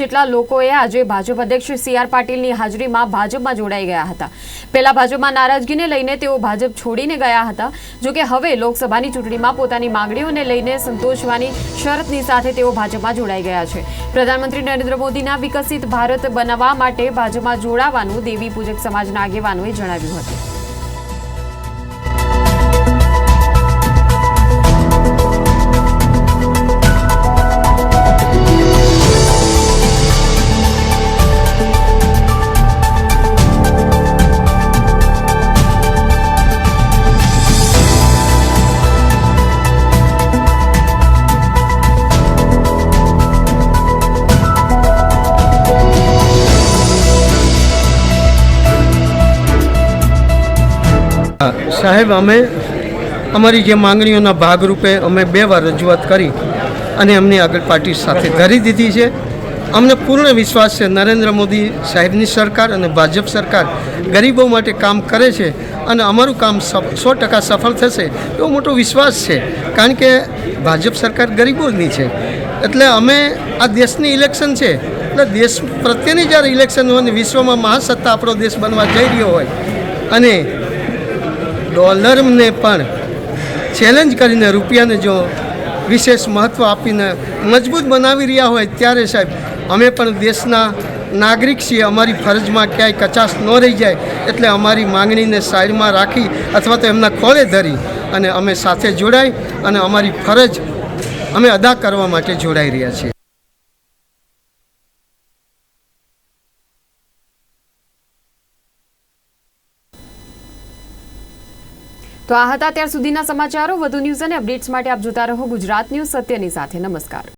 જેટલા લોકોએ આજે ભાજપ અધ્યક્ષ સી આર પાટીલની હાજરીમાં ભાજપમાં જોડાઈ ગયા હતા. પહેલા ભાજપમાં નારાજગીને લઈને તેઓ ભાજપ છોડીને ગયા હતા. જોકે હવે લોકસભાની ચૂંટણીમાં પોતાની માંગણીઓને લઈને સંતોષવાની શરતની સાથે તેઓ ભાજપમાં જોડાઈ ગયા છે. પ્રધાનમંત્રી નરેન્દ્ર મોદીના વિકસિત ભારત બનાવવા માટે ભાજપમાં જોડાવાનું દેવી પૂજક સમાજના આગેવાનોએ જણાવ્યું હતું. સાહેબ, અમે અમારી જે માંગણીઓના ભાગરૂપે અમે બે વાર રજૂઆત કરી અને અમને આગળ પાર્ટી સાથે ધરી દીધી છે. અમને પૂર્ણ વિશ્વાસ છે, નરેન્દ્ર મોદી સાહેબની સરકાર અને ભાજપ સરકાર ગરીબો માટે કામ કરે છે અને અમારું કામ સો ટકા સફળ થશે એવો મોટો વિશ્વાસ છે. કારણ કે ભાજપ સરકાર ગરીબોની છે. એટલે અમે આ દેશની ઇલેક્શન છે. એટલે દેશ પ્રત્યેની જ્યારે ઇલેક્શન હોય ને વિશ્વમાં મહાસત્તા આપણો દેશ બનવા જઈ રહ્યો હોય અને ડોલરને પણ ચેલેન્જ કરીને રૂપિયાને જો વિશેષ મહત્ત્વ આપીને મજબૂત બનાવી રહ્યા હોય ત્યારે સાહેબ, અમે પણ દેશના નાગરિક છીએ. અમારી ફરજમાં ક્યાંય કચાશ ન રહી જાય એટલે અમારી માંગણીને સાઈડમાં રાખી અથવા તો એમના ખોળે ધરી અને અમે સાથે જોડાઈ અને અમારી ફરજ અમે અદા કરવા માટે જોડાઈ રહ્યા છીએ. તો આ હતા ત્યાર સુધીના સમાચારો. વધુ ન્યૂઝ અને અપડેટ્સ માટે આપ જોતા રહો ગુજરાત ન્યૂઝ સત્યની સાથે. નમસ્કાર.